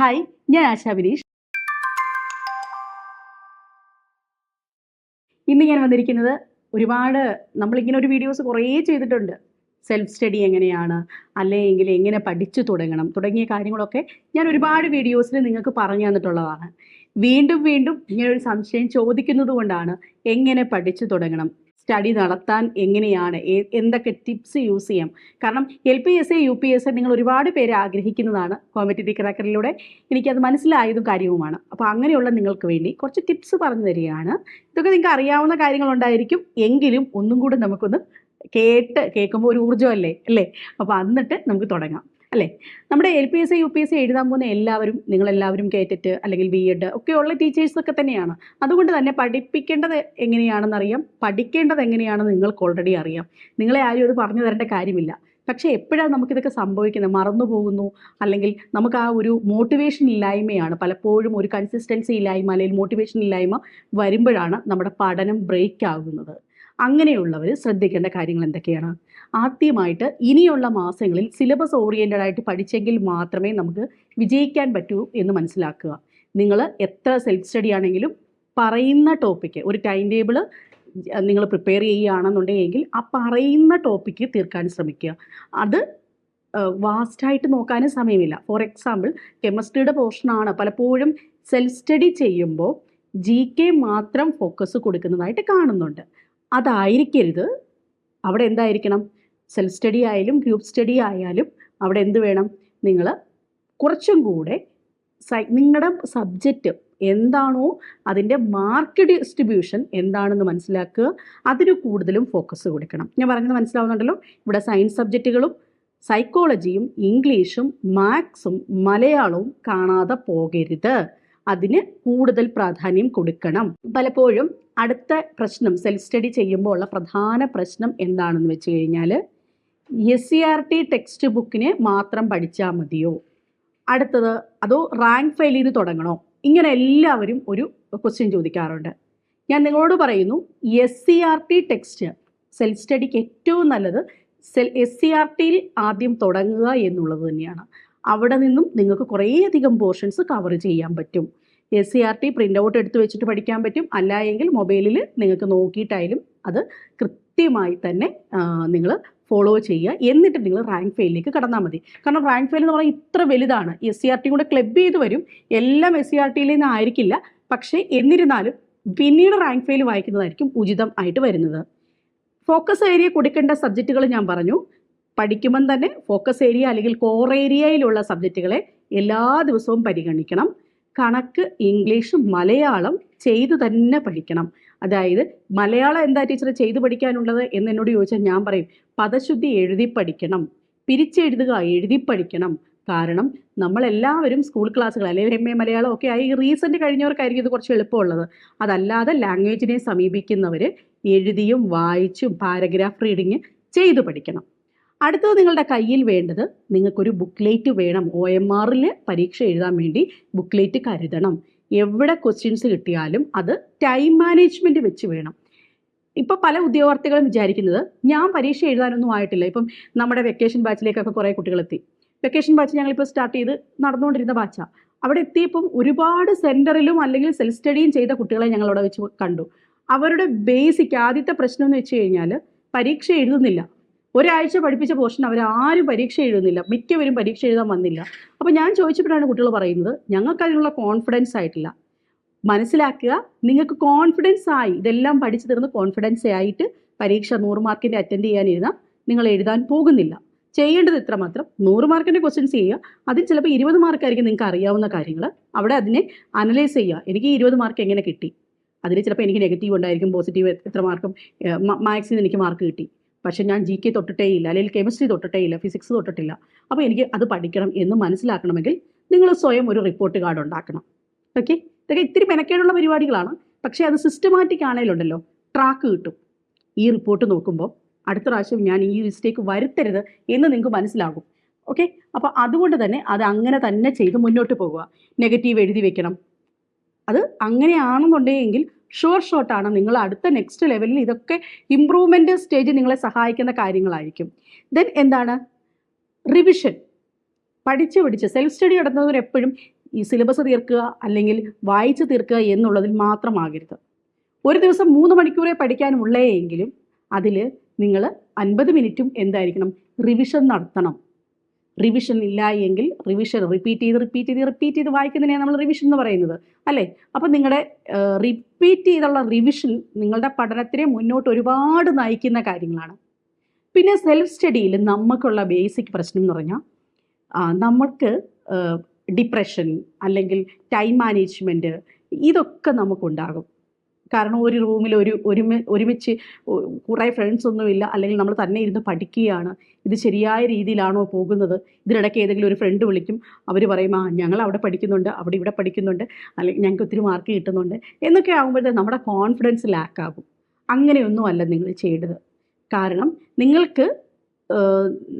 Hi ഞാൻ ആശാ വിനീഷ്. ഇന്ന് ഞാൻ വന്നിരിക്കുന്നത് ഒരുപാട് നമ്മളിങ്ങനെ ഒരു വീഡിയോസ് കുറേ ചെയ്തിട്ടുണ്ട്. സെൽഫ് സ്റ്റഡി എങ്ങനെയാണ്? അല്ലെങ്കിൽ എങ്ങനെ പഠിച്ചു തുടങ്ങണം? തുടങ്ങിയ കാര്യങ്ങളൊക്കെ ഞാൻ ഒരുപാട് വീഡിയോസിൽ നിങ്ങൾക്ക് പറഞ്ഞു തന്നിട്ടുള്ളതാണ്. വീണ്ടും വീണ്ടും ഇങ്ങനെ ഒരു സംശയം ചോദിക്കുന്നത് കൊണ്ടാണ് എങ്ങനെ പഠിച്ചു തുടങ്ങണം? സ്റ്റഡി നടത്താൻ എങ്ങനെയാണ്? എന്തൊക്കെ ടിപ്സ് യൂസ് ചെയ്യാം? കാരണം L P S A U P S A നിങ്ങൾ ഒരുപാട് പേര് ആഗ്രഹിക്കുന്നതാണ് കോമ്പറ്റേറ്റീവ് ക്രാക്കറിലൂടെ എനിക്കത് മനസ്സിലായതും കാര്യവുമാണ്. അപ്പോൾ അങ്ങനെയുള്ള നിങ്ങൾക്ക് വേണ്ടി കുറച്ച് ടിപ്സ് പറഞ്ഞു തരികയാണ്. ഇതൊക്കെ നിങ്ങൾക്ക് അറിയാവുന്ന കാര്യങ്ങളുണ്ടായിരിക്കും. എങ്കിലും ഒന്നും കൂടെ നമുക്കൊന്ന് കേട്ട് കേൾക്കുമ്പോൾ ഒരു ഊർജമല്ലേ അല്ലേ? അപ്പോൾ എന്നിട്ട് നമുക്ക് തുടങ്ങാം. അല്ലേ? നമ്മുടെ L P S C U P S C എഴുതാൻ പോകുന്ന എല്ലാവരും നിങ്ങളെല്ലാവരും കേറ്റിട്ട് അല്ലെങ്കിൽ ബി എഡ് ഒക്കെയുള്ള ടീച്ചേഴ്സൊക്കെ തന്നെയാണ്. അതുകൊണ്ട് തന്നെ പഠിപ്പിക്കേണ്ടത് എങ്ങനെയാണെന്നറിയാം. പഠിക്കേണ്ടത് എങ്ങനെയാണെന്ന് നിങ്ങൾക്ക് ഓൾറെഡി അറിയാം. നിങ്ങളെ ആരും അത് പറഞ്ഞു തരേണ്ട കാര്യമില്ല. പക്ഷേ എപ്പോഴാണ് നമുക്കിതൊക്കെ സംഭവിക്കുന്നത്? മറന്നു പോകുന്നു. അല്ലെങ്കിൽ നമുക്ക് ആ ഒരു മോട്ടിവേഷൻ ഇല്ലായ്മയാണ്. പലപ്പോഴും ഒരു കൺസിസ്റ്റൻസി ഇല്ലായ്മ അല്ലെങ്കിൽ മോട്ടിവേഷൻ ഇല്ലായ്മ വരുമ്പോഴാണ് നമ്മുടെ പഠനം ബ്രേക്ക് ആകുന്നത്. അങ്ങനെയുള്ളവർ ശ്രദ്ധിക്കേണ്ട കാര്യങ്ങൾ എന്തൊക്കെയാണ്? ആദ്യമായിട്ട് ഇനിയുള്ള മാസങ്ങളിൽ സിലബസ് ഓറിയന്റഡ് ആയിട്ട് പഠിച്ചെങ്കിൽ മാത്രമേ നമുക്ക് വിജയിക്കാൻ പറ്റൂ എന്ന് മനസ്സിലാക്കുക. നിങ്ങൾ എത്ര സെൽഫ് സ്റ്റഡി ആണെങ്കിലും പറയുന്ന ടോപ്പിക്ക് ഒരു ടൈം ടേബിൾ നിങ്ങൾ പ്രിപ്പയർ ചെയ്യുകയാണെന്നുണ്ടെങ്കിൽ ആ പറയുന്ന ടോപ്പിക്ക് തീർക്കാൻ ശ്രമിക്കുക. അത് വാസ്റ്റായിട്ട് നോക്കാനും സമയമില്ല. ഫോർ എക്സാമ്പിൾ കെമിസ്ട്രിയുടെ പോർഷനാണ് പലപ്പോഴും സെൽഫ് സ്റ്റഡി ചെയ്യുമ്പോൾ ജി കെ മാത്രം ഫോക്കസ് കൊടുക്കുന്നതായിട്ട് കാണുന്നുണ്ട്. അതായിരിക്കരുത്. അവിടെ എന്തായിരിക്കണം? സെൽഫ് സ്റ്റഡി ആയാലും ഗ്രൂപ്പ് സ്റ്റഡി ആയാലും അവിടെ എന്ത് വേണം? നിങ്ങൾ കുറച്ചും കൂടെ സൈ നിങ്ങളുടെ സബ്ജക്റ്റ് എന്താണോ അതിന്റെ മാർക്ക് ഡിസ്ട്രിബ്യൂഷൻ എന്താണെന്ന് മനസ്സിലാക്കുക. അതിന് കൂടുതലും ഫോക്കസ് കൊടുക്കണം. ഞാൻ പറഞ്ഞത് മനസ്സിലാവുന്നുണ്ടല്ലോ? ഇവിടെ സയൻസ് സബ്ജക്റ്റുകളും സൈക്കോളജിയും ഇംഗ്ലീഷും മാത്സും മലയാളവും കാണാതെ പോകരുത്. അതിന് കൂടുതൽ പ്രാധാന്യം കൊടുക്കണം. പലപ്പോഴും അടുത്ത പ്രശ്നം സെൽഫ് സ്റ്റഡി ചെയ്യുമ്പോൾ ഉള്ള പ്രധാന പ്രശ്നം എന്താണെന്ന് വെച്ച് കഴിഞ്ഞാൽ S C R T text ബുക്കിനെ മാത്രം പഠിച്ചാൽ മതിയോ? അടുത്തത് അതോ റാങ്ക് ഫെയിൽ ചെയ്ത് തുടങ്ങണോ? ഇങ്ങനെ എല്ലാവരും ഒരു ക്വസ്റ്റ്യൻ ചോദിക്കാറുണ്ട്. ഞാൻ നിങ്ങളോട് പറയുന്നു S C R T text self സ്റ്റഡിക്ക് ഏറ്റവും നല്ലത് സെൽ എസ് സി ആർ ടിയിൽ ആദ്യം തുടങ്ങുക എന്നുള്ളത് തന്നെയാണ്. അവിടെ നിന്നും നിങ്ങൾക്ക് കുറേയധികം പോർഷൻസ് കവർ ചെയ്യാൻ പറ്റും. S C R T print out എടുത്ത് വെച്ചിട്ട് പഠിക്കാൻ പറ്റും. അല്ല എങ്കിൽ മൊബൈലിൽ നിങ്ങൾക്ക് നോക്കിയിട്ടായാലും അത് കൃത്യമായി തന്നെ നിങ്ങൾ ഫോളോ ചെയ്യുക. എന്നിട്ട് നിങ്ങൾ റാങ്ക് ഫെയിലിലേക്ക് കടന്നാൽ മതി. കാരണം റാങ്ക് ഫെയിൽ എന്ന് പറഞ്ഞാൽ ഇത്ര വലുതാണ്. എസ് സി ആർ ടി കൂടെ ക്ലബ് ചെയ്ത് വരും. എല്ലാം എസ് സി ആർ ടിയിൽ നിന്ന് ആയിരിക്കില്ല. പക്ഷേ എന്നിരുന്നാലും പിന്നീട് റാങ്ക് ഫെയിൽ വായിക്കുന്നതായിരിക്കും ഉചിതം ആയിട്ട് വരുന്നത്. ഫോക്കസ് ഏരിയ കൊടുക്കേണ്ട സബ്ജക്റ്റുകൾ ഞാൻ പറഞ്ഞു. പഠിക്കുമ്പം തന്നെ ഫോക്കസ് ഏരിയ അല്ലെങ്കിൽ കോർ ഏരിയയിലുള്ള സബ്ജക്റ്റുകളെ എല്ലാ ദിവസവും പരിഗണിക്കണം. കണക്ക് ഇംഗ്ലീഷ് മലയാളം ചെയ്തു തന്നെ പഠിക്കണം. അതായത് മലയാളം എന്താ ടീച്ചർ ചെയ്തു പഠിക്കാനുള്ളത് എന്ന് എന്നോട് ചോദിച്ചാൽ ഞാൻ പറയും പദശുദ്ധി എഴുതി പഠിക്കണം പിരിച്ചെഴുതുക എഴുതി പഠിക്കണം. കാരണം നമ്മളെല്ലാവരും സ്കൂൾ ക്ലാസ്സുകൾ അല്ലെങ്കിൽ എം എ മലയാളം ഒക്കെ ആയി റീസെന്റ് കഴിഞ്ഞവർക്കായിരിക്കും ഇത് കുറച്ച് എളുപ്പമുള്ളത്. അതല്ലാതെ ലാംഗ്വേജിനെ സമീപിക്കുന്നവർ എഴുതിയും വായിച്ചും പാരഗ്രാഫ് റീഡിങ് ചെയ്തു പഠിക്കണം. അടുത്തത് നിങ്ങളുടെ കയ്യിൽ വേണ്ടത് നിങ്ങൾക്കൊരു ബുക്ക്ലേറ്റ് വേണം. ഒ എം ആറിൽ പരീക്ഷ എഴുതാൻ വേണ്ടി ബുക്ക്ലേറ്റ് കരുതണം. എവിടെ ക്വസ്റ്റ്യൻസ് കിട്ടിയാലും അത് ടൈം മാനേജ്മെന്റ് വെച്ച് വേണം. ഇപ്പം പല ഉദ്യോഗാർത്ഥികളും വിചാരിക്കുന്നത് ഞാൻ പരീക്ഷ എഴുതാനൊന്നും ആയിട്ടില്ല. ഇപ്പം നമ്മുടെ വെക്കേഷൻ ബാച്ചിലേക്കൊക്കെ കുറേ കുട്ടികളെത്തി. വെക്കേഷൻ ബാച്ച് ഞങ്ങളിപ്പോൾ സ്റ്റാർട്ട് ചെയ്ത് നടന്നുകൊണ്ടിരുന്ന ബാച്ചാണ് അവിടെ എത്തിയപ്പം ഒരുപാട് സെന്ററിലും അല്ലെങ്കിൽ സെൽഫ് സ്റ്റഡിയും ചെയ്ത കുട്ടികളെ ഞങ്ങൾ അവിടെ വെച്ച് കണ്ടു. അവരുടെ ബേസിക് ആദ്യത്തെ പ്രശ്നം എന്ന് വെച്ച് കഴിഞ്ഞാൽ പരീക്ഷ എഴുതുന്നില്ല. ഒരാഴ്ച പഠിപ്പിച്ച പോർഷൻ അവർ ആരും പരീക്ഷ എഴുതുന്നില്ല. മിക്കവരും പരീക്ഷ എഴുതാൻ വന്നില്ല. അപ്പോൾ ഞാൻ ചോദിച്ചപ്പോഴാണ് കുട്ടികൾ പറയുന്നത് ഞങ്ങൾക്ക് അതിനുള്ള കോൺഫിഡൻസ് ആയിട്ടില്ല. മനസ്സിലാക്കുക നിങ്ങൾക്ക് കോൺഫിഡൻസ് ആയി. ഇതെല്ലാം പഠിച്ചു തീർന്ന് കോൺഫിഡൻസ് ആയിട്ട് പരീക്ഷ നൂറ് മാർക്കിന്റെ അറ്റൻഡ് ചെയ്യാനിരുന്നാൽ നിങ്ങൾ എഴുതാൻ പോകുന്നില്ല. ചെയ്യേണ്ടത് ഇത്ര മാത്രം നൂറ് മാർക്കിന്റെ ക്വസ്റ്റ്യൻസ് ചെയ്യുക. അതിൽ ചിലപ്പോൾ ഇരുപത് മാർക്കായിരിക്കും നിങ്ങൾക്ക് അറിയാവുന്ന കാര്യങ്ങൾ അവിടെ അതിനെ അനലൈസ് ചെയ്യുക. എനിക്ക് ഈ ഇരുപത് മാർക്ക് എങ്ങനെ കിട്ടി? അതിൽ ചിലപ്പോൾ എനിക്ക് നെഗറ്റീവ് ഉണ്ടായിരിക്കും പോസിറ്റീവ് എത്ര മാർക്കും മാക്സിന് എനിക്ക് മാർക്ക് കിട്ടി. പക്ഷേ ഞാൻ ജി കെ തൊട്ടിട്ടേ ഇല്ല അല്ലെങ്കിൽ കെമിസ്ട്രി തൊട്ടിട്ടേ ഇല്ല ഫിസിക്സ് തൊട്ടിട്ടില്ല. അപ്പോൾ എനിക്ക് അത് പഠിക്കണം എന്ന് മനസ്സിലാക്കണമെങ്കിൽ നിങ്ങൾ സ്വയം ഒരു റിപ്പോർട്ട് കാർഡ് ഉണ്ടാക്കണം. ഓക്കെ ഇതൊക്കെ ഇത്തിരി മെനക്കേടുള്ള പരിപാടികളാണ്. പക്ഷേ അത് സിസ്റ്റമാറ്റിക് ആണെങ്കിലുണ്ടല്ലോ ട്രാക്ക് കിട്ടും. ഈ റിപ്പോർട്ട് നോക്കുമ്പോൾ അടുത്ത പ്രാവശ്യം ഞാൻ ഈ മിസ്റ്റേക്ക് വരുത്തരുത് എന്ന് നിങ്ങൾക്ക് മനസ്സിലാകും. ഓക്കെ അപ്പോൾ അതുകൊണ്ട് തന്നെ അത് അങ്ങനെ തന്നെ ചെയ്ത് മുന്നോട്ട് പോകുക. നെഗറ്റീവ് എഴുതി വെക്കണം. അത് അങ്ങനെയാണെന്നുണ്ടെങ്കിൽ ഷുവർ ഷോട്ടാണ് നിങ്ങൾ അടുത്ത നെക്സ്റ്റ് ലെവലിൽ ഇതൊക്കെ ഇമ്പ്രൂവ്മെന്റ് സ്റ്റേജ് നിങ്ങളെ സഹായിക്കുന്ന കാര്യങ്ങളായിരിക്കും. ദെൻ എന്താണ്? റിവിഷൻ പഠിച്ച് പഠിച്ച് സെൽഫ് സ്റ്റഡി നടത്തുന്നവർ എപ്പോഴും ഈ സിലബസ് തീർക്കുക അല്ലെങ്കിൽ വായിച്ച് തീർക്കുക എന്നുള്ളതിൽ മാത്രമാകരുത്. ഒരു ദിവസം മൂന്ന് മണിക്കൂറേ പഠിക്കാനുള്ളേ എങ്കിലും അതിൽ നിങ്ങൾ അൻപത് മിനിറ്റും എന്തായിരിക്കണം? റിവിഷൻ നടത്തണം. റിവിഷൻ ഇല്ല എങ്കിൽ റിവിഷൻ റിപ്പീറ്റ് ചെയ്ത് റിപ്പീറ്റ് ചെയ്ത് റിപ്പീറ്റ് ചെയ്ത് വായിക്കുന്നതിനെയാണ് നമ്മൾ റിവിഷൻ എന്ന് പറയുന്നത്. അല്ലേ? അപ്പം നിങ്ങളുടെ റിപ്പീറ്റ് ചെയ്തുള്ള റിവിഷൻ നിങ്ങളുടെ പഠനത്തിനെ മുന്നോട്ട് ഒരുപാട് നയിക്കുന്ന കാര്യങ്ങളാണ്. പിന്നെ സെൽഫ് സ്റ്റഡിയിൽ നമുക്കുള്ള ബേസിക് പ്രശ്നം എന്ന് പറഞ്ഞാൽ നമുക്ക് ഡിപ്രഷൻ അല്ലെങ്കിൽ ടൈം മാനേജ്മെന്റ് ഇതൊക്കെ നമുക്കുണ്ടാകും. കാരണം ഒരു റൂമിൽ ഒരു ഒരുമി ഒരുമിച്ച് കുറേ ഫ്രണ്ട്സ് ഒന്നുമില്ല. അല്ലെങ്കിൽ നമ്മൾ തന്നെ ഇരുന്ന് പഠിക്കുകയാണ്. ഇത് ശരിയായ രീതിയിലാണോ പോകുന്നത്? ഇതിനിടയ്ക്ക് ഏതെങ്കിലും ഒരു ഫ്രണ്ട് വിളിക്കും. അവർ പറയും ആ ഞങ്ങൾ അവിടെ പഠിക്കുന്നുണ്ട്. അവിടെ ഇവിടെ പഠിക്കുന്നുണ്ട്. അല്ലെങ്കിൽ ഞങ്ങൾക്ക് ഒത്തിരി മാർക്ക് കിട്ടുന്നുണ്ട്. എന്നൊക്കെ ആകുമ്പോഴത്തെ നമ്മുടെ കോൺഫിഡൻസ് ലാക്കാകും അങ്ങനെയൊന്നുമല്ല നിങ്ങൾ ചെയ്യേണ്ടത്. കാരണം നിങ്ങൾക്ക്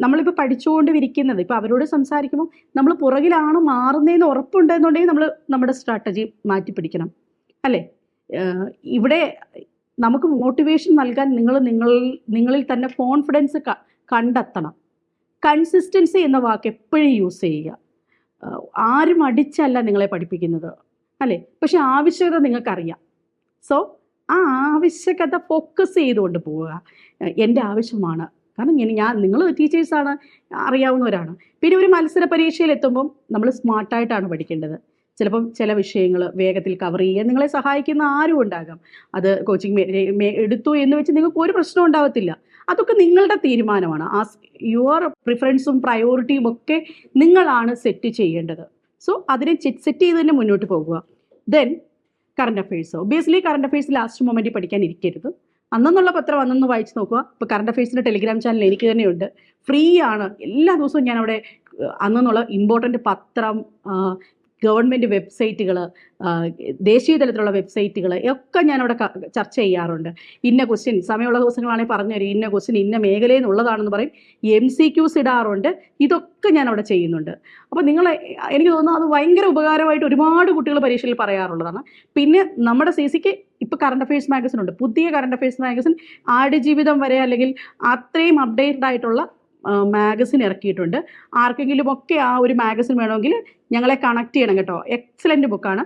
നമ്മളിപ്പോൾ പഠിച്ചുകൊണ്ടിരിക്കുന്നത്. ഇപ്പോൾ അവരോട് സംസാരിക്കുമ്പോൾ നമ്മൾ പുറകിലാണ് മാറുന്നതെന്ന് ഉറപ്പുണ്ടെന്നുണ്ടെങ്കിൽ നമ്മൾ നമ്മുടെ സ്ട്രാറ്റജി മാറ്റി പിടിക്കണം അല്ലേ? ഇവിടെ നമുക്ക് മോട്ടിവേഷൻ നൽകാൻ നിങ്ങൾ നിങ്ങൾ നിങ്ങളിൽ തന്നെ കോൺഫിഡൻസ് കണ്ടെത്തണം. കൺസിസ്റ്റൻസി എന്ന വാക്ക് എപ്പോഴും യൂസ് ചെയ്യുക. ആരും അടിച്ചല്ല നിങ്ങളെ പഠിപ്പിക്കുന്നത് അല്ലേ? പക്ഷെ ആവശ്യകത നിങ്ങൾക്കറിയാം. സോ ആ ആവശ്യകത ഫോക്കസ് ചെയ്തുകൊണ്ട് പോവുക എന്റെ ആവശ്യമാണ്. കാരണം ഞാൻ ഞാൻ നിങ്ങൾ ടീച്ചേഴ്സാണ് അറിയാവുന്നവരാണ്. പിന്നെ ഒരു മത്സര പരീക്ഷയിൽ എത്തുമ്പം നമ്മൾ സ്മാർട്ടായിട്ടാണ് പഠിക്കേണ്ടത്. ചിലപ്പം ചില വിഷയങ്ങൾ വേഗത്തിൽ കവർ ചെയ്യാൻ നിങ്ങളെ സഹായിക്കുന്ന ആരും ഉണ്ടാകാം. അത് കോച്ചിങ് എടുത്തു എന്ന് വെച്ച് നിങ്ങൾക്ക് ഒരു പ്രശ്നം ഉണ്ടാവത്തില്ല. അതൊക്കെ നിങ്ങളുടെ തീരുമാനമാണ്. ആ യുവർ പ്രിഫറൻസും പ്രയോറിറ്റിയും ഒക്കെ നിങ്ങളാണ് സെറ്റ് ചെയ്യേണ്ടത്. സോ അതിനെ സെറ്റ് ചെയ്ത് തന്നെ മുന്നോട്ട് പോകുക. Then current affairs obviously current affairs last മൊമെന്റിൽ പഠിക്കാൻ ഇരിക്കരുത്. അന്നെന്നുള്ള പത്രം അന്നൊന്ന് വായിച്ച് നോക്കുക. ഇപ്പോൾ കറണ്ട് അഫയേഴ്സിന്റെ ടെലിഗ്രാം ചാനൽ എനിക്ക് തന്നെയുണ്ട്. ഫ്രീ ആണ്. എല്ലാ ദിവസവും ഞാൻ അവിടെ അന്നെന്നുള്ള ഇമ്പോർട്ടന്റ് പത്രം ഗവൺമെന്റ് വെബ്സൈറ്റുകൾ ദേശീയ തലത്തിലുള്ള വെബ്സൈറ്റുകൾ ഒക്കെ ഞാനവിടെ ചർച്ച ചെയ്യാറുണ്ട്. ഇന്ന ക്വസ്റ്റ്യൻ സമയമുള്ള ദിവസങ്ങളാണെങ്കിൽ പറഞ്ഞു തരും. ഇന്ന ക്വസ്റ്റ്യൻ ഇന്ന മേഖലയിൽ നിന്നുള്ളതാണെന്ന് പറയും. എം സി ക്യൂസ് ഇടാറുണ്ട്. ഇതൊക്കെ ഞാൻ അവിടെ ചെയ്യുന്നുണ്ട്. അപ്പോൾ നിങ്ങൾ എനിക്ക് തോന്നുന്നു അത് ഭയങ്കര ഉപകാരമായിട്ട് ഒരുപാട് കുട്ടികൾ പരീക്ഷയിൽ പറയാറുള്ളതാണ്. പിന്നെ നമ്മുടെ സി സിക്ക് ഇപ്പോൾ കറണ്ട് അഫയേഴ്സ് മാഗസിൻ ഉണ്ട്. പുതിയ കറണ്ട് അഫയേഴ്സ് മാഗസിൻ ആടുജീവിതം വരെ അല്ലെങ്കിൽ അത്രയും അപ്ഡേറ്റഡ് ആയിട്ടുള്ള മാഗസിൻ ഇറക്കിയിട്ടുണ്ട്. ആർക്കെങ്കിലും ഒക്കെ ആ ഒരു മാഗസിൻ വേണമെങ്കിൽ ഞങ്ങളെ കണക്ട് ചെയ്യണം കേട്ടോ. എക്സലന്റ് ബുക്കാണ്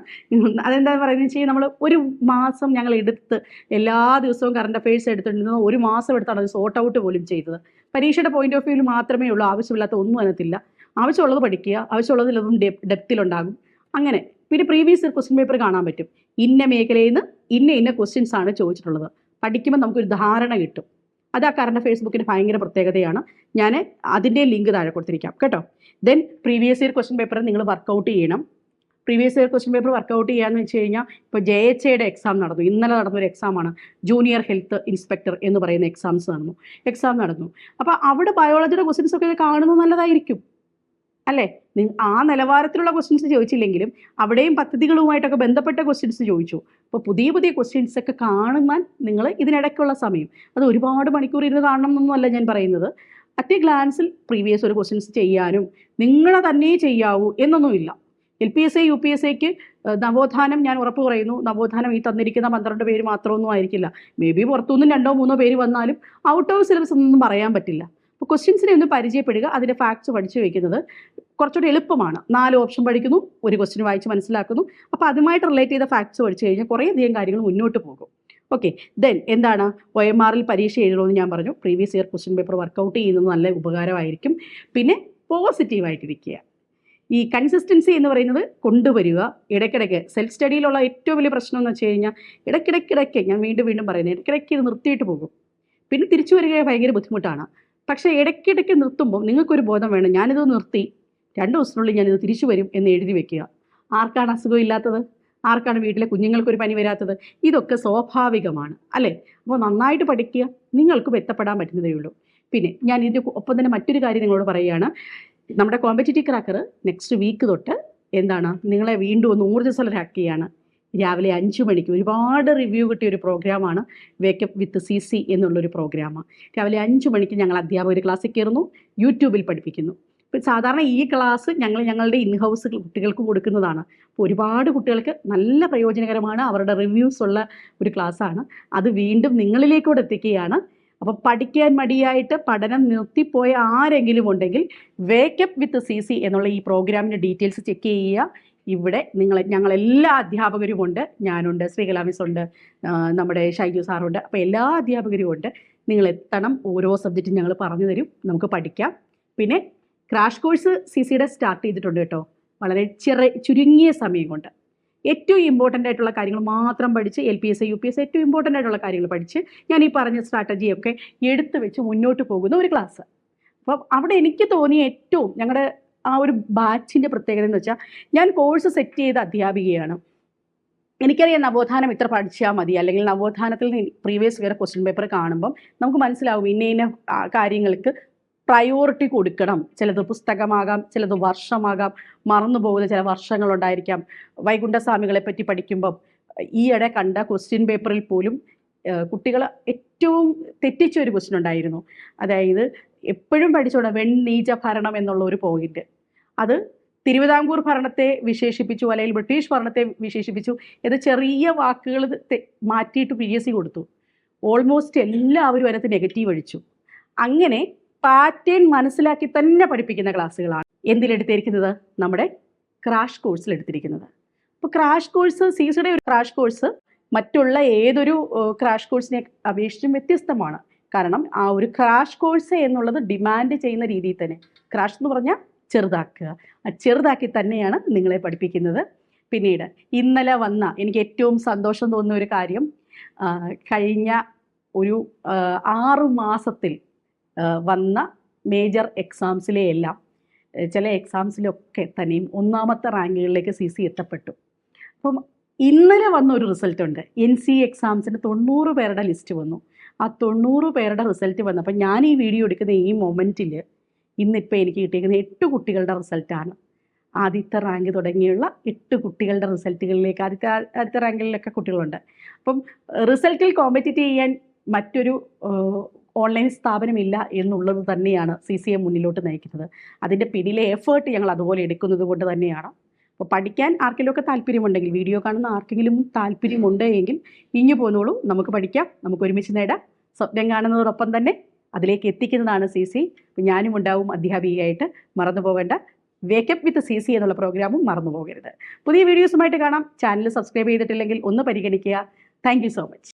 അതെന്താ പറയുന്നത് വെച്ചാൽ നമ്മൾ ഒരു മാസം ഞങ്ങൾ എടുത്ത് എല്ലാ ദിവസവും കറണ്ട് അഫയേഴ്സ് എടുത്തിട്ടുണ്ടെന്ന് ഒരു മാസം എടുത്താണ് അത് സോർട്ട് ഔട്ട് പോലും ചെയ്തത്. പരീക്ഷയുടെ പോയിന്റ് ഓഫ് വ്യൂവിൽ മാത്രമേ ഉള്ളൂ. ആവശ്യമില്ലാത്ത ഒന്നും അതിനകത്തില്ല. ആവശ്യമുള്ളത് പഠിക്കുക ആവശ്യമുള്ളതിലൊന്നും ഡെപ്തിലുണ്ടാകും അങ്ങനെ പിന്നെ പ്രീവിയസ് ഇയർ ക്വസ്റ്റ്യൻ പേപ്പർ കാണാൻ പറ്റും. ഇന്ന മേഖലയിൽ നിന്ന് ഇന്ന ഇന്ന ക്വസ്റ്റ്യൻസ് ആണ് ചോദിച്ചിട്ടുള്ളത്. പഠിക്കുമ്പോൾ നമുക്കൊരു ധാരണ കിട്ടും. അത് ആ കറണ്ട് അഫയേഴ്സ് ബുക്കിന്റെ ഭയങ്കര പ്രത്യേകതയാണ്. ഞാൻ അതിന്റെ ലിങ്ക് താഴെ കൊടുത്തിരിക്കാം. കേട്ടോ? Then previous year question paper നിങ്ങൾ വർക്കൗട്ട് ചെയ്യണം. Previous year question paper work out ചെയ്യാന്ന് വെച്ച് കഴിഞ്ഞാൽ ഇപ്പോൾ ജെ എച്ച് എയുടെ എക്സാം നടന്നു. ഇന്നലെ നടന്നൊരു എക്സാമാണ് ജൂനിയർ ഹെൽത്ത് ഇൻസ്പെക്ടർ എന്ന് പറയുന്ന എക്സാംസ് നടന്നു. എക്സാം നടന്നു. അപ്പോൾ അവിടെ ബയോളജിയുടെ ക്വസ്റ്റ്യൻസ് ഒക്കെ കാണുന്നത് നല്ലതായിരിക്കും. അല്ലേ? ആ നിലവാരത്തിലുള്ള ക്വസ്റ്റ്യൻസ് ചോദിച്ചില്ലെങ്കിലും അവിടെയും പദ്ധതികളുമായിട്ടൊക്കെ ബന്ധപ്പെട്ട ക്വസ്റ്റ്യൻസ് ചോദിച്ചു. അപ്പോൾ പുതിയ പുതിയ ക്വസ്റ്റ്യൻസ് ഒക്കെ കാണുവാൻ നിങ്ങൾ ഇതിനിടയ്ക്കുള്ള സമയം. അത് ഒരുപാട് മണിക്കൂർ ഇരുന്ന് കാണണം എന്നൊന്നുമല്ല ഞാൻ പറയുന്നത്. അറ്റ് എ ഗ്ലാൻസിൽ പ്രീവിയസ് ഒരു ക്വസ്റ്റ്യൻസ് ചെയ്യാനും നിങ്ങളെ തന്നെ ചെയ്യാവൂ എന്നൊന്നുമില്ല. L P S A U P S എക്ക് നവോത്ഥാനം ഞാൻ ഉറപ്പ് പറയുന്നു. നവോത്ഥാനം ഈ തന്നിരിക്കുന്ന പന്ത്രണ്ട് പേര് മാത്രമൊന്നും ആയിരിക്കില്ല. മേ ബി പുറത്തുനിന്നും രണ്ടോ മൂന്നോ പേര് വന്നാലും ഔട്ട് ഓഫ് സിലബസ് ഒന്നും പറയാൻ പറ്റില്ല. ക്വസ്റ്റ്യൻസിനെ ഒന്ന് പരിചയപ്പെടുക അതിന്റെ ഫാക്ട്സ് പഠിച്ചു വയ്ക്കുന്നത് കുറച്ചുകൂടി എളുപ്പമാണ്. നാല് ഓപ്ഷൻ പഠിക്കുന്നു ഒരു ക്വസ്റ്റ്യൻ വായിച്ച് മനസ്സിലാക്കുന്നു. അപ്പോൾ അതുമായിട്ട് റിലേറ്റ് ചെയ്ത ഫാക്ട്സ് പഠിച്ചു കഴിഞ്ഞാൽ കുറേ അധികം കാര്യങ്ങൾ മുന്നോട്ട് പോകും. ഓക്കെ ദെൻ എന്താണ്? ഒ എം ആറിൽ പരീക്ഷ എഴുതണമെന്ന് ഞാൻ പറഞ്ഞു. Previous year question paper work out ചെയ്യുന്നത് നല്ല ഉപകാരമായിരിക്കും. പിന്നെ പോസിറ്റീവായിട്ടിരിക്കുക ഈ കൺസിസ്റ്റൻസി എന്ന് പറയുന്നത് കൊണ്ടുവരിക. ഇടയ്ക്കിടയ്ക്ക് സെൽഫ് സ്റ്റഡിയിലുള്ള ഏറ്റവും വലിയ പ്രശ്നം എന്ന് വെച്ച് കഴിഞ്ഞാൽ ഇടയ്ക്കിടയ്ക്കിടയ്ക്ക് ഞാൻ വീണ്ടും വീണ്ടും പറയുന്നത് ഇടയ്ക്കിടയ്ക്ക് ഇത് നിർത്തിയിട്ട് പോകും. പിന്നെ തിരിച്ചു വരിക ഭയങ്കര ബുദ്ധിമുട്ടാണ്. പക്ഷേ ഇടയ്ക്കിടയ്ക്ക് നിർത്തുമ്പോൾ നിങ്ങൾക്കൊരു ബോധം വേണം. ഞാനിത് നിർത്തി. രണ്ട് ദിവസത്തിനുള്ളിൽ ഞാനിത് തിരിച്ചു വരും എന്ന് എഴുതി വെക്കുക. ആർക്കാണ് അസുഖം ഇല്ലാത്തത് ആർക്കാണ് വീട്ടിലെ കുഞ്ഞുങ്ങൾക്കൊരു പനി വരാത്തത്? ഇതൊക്കെ സ്വാഭാവികമാണ്. അല്ലേ? അപ്പോൾ നന്നായിട്ട് പഠിക്കുക. നിങ്ങൾക്ക് എത്തപ്പെടാൻ പറ്റുന്നതേ ഉള്ളൂ. പിന്നെ ഞാൻ ഇതിന്റെ ഒപ്പം തന്നെ മറ്റൊരു കാര്യം നിങ്ങളോട് പറയുകയാണ്. നമ്മുടെ കോമ്പറ്റേറ്റീവ് ക്രാക്കർ നെക്സ്റ്റ് വീക്ക് തൊട്ട് എന്താണ്? നിങ്ങളെ വീണ്ടും ഒന്ന് ഊർജസ്വലരാക്കുകയാണ്. രാവിലെ അഞ്ച് മണിക്ക് ഒരുപാട് റിവ്യൂ കിട്ടിയ ഒരു പ്രോഗ്രാമാണ് വേക്കപ്പ് വിത്ത് സി സി എന്നുള്ളൊരു പ്രോഗ്രാമാണ് രാവിലെ അഞ്ച് മണിക്ക് ഞങ്ങൾ അധ്യാപകർ ക്ലാസ്സിൽ കയറുന്നു യൂട്യൂബിൽ പഠിപ്പിക്കുന്നു. ഇപ്പം സാധാരണ ഈ ക്ലാസ് ഞങ്ങൾ ഞങ്ങളുടെ ഇൻ ഹൗസ് കുട്ടികൾക്ക് കൊടുക്കുന്നതാണ്. അപ്പോൾ ഒരുപാട് കുട്ടികൾക്ക് നല്ല പ്രയോജനകരമാണ് അവരുടെ റിവ്യൂസ് ഉള്ള ഒരു ക്ലാസ്സാണ് അത് വീണ്ടും നിങ്ങളിലേക്കൂടെ എത്തിക്കുകയാണ്. അപ്പോൾ പഠിക്കാൻ മടിയായിട്ട് പഠനം നിർത്തിപ്പോയ ആരെങ്കിലും ഉണ്ടെങ്കിൽ വേക്കപ്പ് വിത്ത് സി സി എന്നുള്ള ഈ പ്രോഗ്രാമിന്റെ ഡീറ്റെയിൽസ് ചെക്ക് ചെയ്യുക. ഇവിടെ നിങ്ങൾ ഞങ്ങളെല്ലാ അധ്യാപകരുമുണ്ട് ഞാനുണ്ട് ശ്രീകലാ മിസ് ഉണ്ട് നമ്മുടെ ഷൈജു സാറുണ്ട്. അപ്പോൾ എല്ലാ അധ്യാപകരും ഉണ്ട്. നിങ്ങൾ എത്തണം ഓരോ സബ്ജക്റ്റും ഞങ്ങൾ പറഞ്ഞു തരും. നമുക്ക് പഠിക്കാം. പിന്നെ ക്രാഷ് കോഴ്സ് സി സിയുടെ സ്റ്റാർട്ട് ചെയ്തിട്ടുണ്ട് കേട്ടോ. വളരെ ചെറിയ ചുരുങ്ങിയ സമയം കൊണ്ട്. ഏറ്റവും ഇമ്പോർട്ടന്റ് ആയിട്ടുള്ള കാര്യങ്ങൾ മാത്രം പഠിച്ച് L P S U P S ഏറ്റവും ഇമ്പോർട്ടന്റ് ആയിട്ടുള്ള കാര്യങ്ങൾ പഠിച്ച് ഞാൻ ഈ പറഞ്ഞ സ്ട്രാറ്റജിയൊക്കെ എടുത്തു വെച്ച് മുന്നോട്ട് പോകുന്ന ഒരു ക്ലാസ് അപ്പം അവിടെ എനിക്ക് തോന്നിയ ഏറ്റവും ഞങ്ങളുടെ ആ ഒരു ബാച്ചിന്റെ പ്രത്യേകത എന്ന് വെച്ചാൽ ഞാൻ കോഴ്സ് സെറ്റ് ചെയ്ത അധ്യാപികയാണ്. എനിക്കറിയാം നവോത്ഥാനം ഇത്ര പഠിച്ചാൽ മതി. അല്ലെങ്കിൽ നവോത്ഥാനത്തിൽ പ്രീവിയസ് ഇയർ ക്വസ്റ്റ്യൻ പേപ്പർ കാണുമ്പം നമുക്ക് മനസ്സിലാവും ഇന്ന ഇന്ന കാര്യങ്ങൾക്ക് പ്രയോറിറ്റി കൊടുക്കണം. ചിലത് പുസ്തകമാകാം ചിലത് വർഷമാകാം. മറന്നു പോകുന്ന ചില വർഷങ്ങളുണ്ടായിരിക്കാം. വൈകുണ്ഠസ്വാമികളെ പറ്റി പഠിക്കുമ്പം ഈയിടെ കണ്ട ക്വസ്റ്റ്യൻ പേപ്പറിൽ പോലും കുട്ടികൾ ഏറ്റവും തെറ്റിച്ച ഒരു ക്വസ്റ്റ്യൻ ഉണ്ടായിരുന്നു. അതായത് എപ്പോഴും പഠിച്ചോണം വെണ്ണീച ഭരണം എന്നുള്ള ഒരു പോയിന്റ് അത് തിരുവിതാംകൂർ ഭരണത്തെ വിശേഷിപ്പിച്ചു അല്ലെങ്കിൽ ബ്രിട്ടീഷ് ഭരണത്തെ വിശേഷിപ്പിച്ചു ഇത് ചെറിയ വാക്കുകൾ മാറ്റിയിട്ട് പി എസ് സി കൊടുത്തു. ഓൾമോസ്റ്റ് എല്ലാവരും അതിനകത്ത് നെഗറ്റീവ് അടിച്ചു. അങ്ങനെ പാറ്റേൺ മനസ്സിലാക്കി തന്നെ പഠിപ്പിക്കുന്ന ക്ലാസ്സുകളാണ് എന്തിലെടുത്തിരിക്കുന്നത്? നമ്മുടെ ക്രാഷ് കോഴ്സിൽ എടുത്തിരിക്കുന്നത്. അപ്പോൾ ക്രാഷ് കോഴ്സ് സീസയുടെ ഒരു ക്രാഷ് കോഴ്സ് മറ്റുള്ള ഏതൊരു ക്രാഷ് കോഴ്സിനെ അപേക്ഷിച്ചും വ്യത്യസ്തമാണ്. കാരണം ആ ഒരു ക്രാഷ് കോഴ്സ് എന്നുള്ളത് ഡിമാൻഡ് ചെയ്യുന്ന രീതിയിൽ തന്നെ. ക്രാഷ് എന്ന് പറഞ്ഞാൽ ചെറുതാക്കുക. ചെറുതാക്കി തന്നെയാണ് നിങ്ങളെ പഠിപ്പിക്കുന്നത്. പിന്നീട് ഇന്നലെ വന്ന എനിക്ക് ഏറ്റവും സന്തോഷം തോന്നുന്ന ഒരു കാര്യം കഴിഞ്ഞ ഒരു ആറു മാസത്തിൽ വന്ന മേജർ എക്സാംസിലെ എല്ലാം ചില എക്സാംസിലൊക്കെ തന്നെയും ഒന്നാമത്തെ റാങ്കുകളിലേക്ക് സി സി എത്തപ്പെട്ടു. അപ്പം ഇന്നലെ വന്ന ഒരു റിസൾട്ട് ഉണ്ട്. എൻ സി എക്സാംസിന് തൊണ്ണൂറ് പേരുടെ ലിസ്റ്റ് വന്നു. ആ തൊണ്ണൂറ് പേരുടെ റിസൾട്ട് വന്നപ്പോൾ ഞാൻ ഈ വീഡിയോ എടുക്കുന്ന ഈ മൊമെന്റിൽ ഇന്നിപ്പോൾ എനിക്ക് കിട്ടിയിരിക്കുന്ന എട്ട് കുട്ടികളുടെ റിസൾട്ടാണ് ആദ്യത്തെ റാങ്ക് തുടങ്ങിയുള്ള എട്ട് കുട്ടികളുടെ റിസൾട്ടുകളിലേക്ക് ആദ്യത്തെ ആദ്യത്തെ റാങ്കിലൊക്കെ കുട്ടികളുണ്ട്. അപ്പം റിസൾട്ടിൽ കോമ്പറ്റീറ്റ് ചെയ്യാൻ മറ്റൊരു ഓൺലൈൻ സ്ഥാപനമില്ല എന്നുള്ളത് തന്നെയാണ് സി സി എം മുന്നിലോട്ട് നയിക്കുന്നത്. അതിന്റെ പിന്നിലെ എഫേർട്ട് ഞങ്ങൾ അതുപോലെ എടുക്കുന്നത് കൊണ്ട് തന്നെയാണ്. അപ്പോൾ പഠിക്കാൻ ആർക്കെങ്കിലുമൊക്കെ താല്പര്യമുണ്ടെങ്കിൽ വീഡിയോ കാണുന്ന ആർക്കെങ്കിലും താല്പര്യമുണ്ട് എങ്കിൽ ഇഞ്ഞു പോന്നോളൂ. നമുക്ക് പഠിക്കാം നമുക്ക് ഒരുമിച്ച് നേടാം. സ്വപ്നം കാണുന്നതോടൊപ്പം തന്നെ അതിലേക്ക് എത്തിക്കുന്നതാണ് സി സി. ഞാനും ഉണ്ടാവും അധ്യാപികയായിട്ട് മറന്നു പോകേണ്ട വേക്കപ്പ് വിത്ത് സി സി എന്നുള്ള പ്രോഗ്രാമും മറന്നു പോകരുത്. പുതിയ വീഡിയോസുമായിട്ട് കാണാം. ചാനൽ സബ്സ്ക്രൈബ് ചെയ്തിട്ടില്ലെങ്കിൽ ഒന്ന് പരിഗണിക്കുക. Thank so much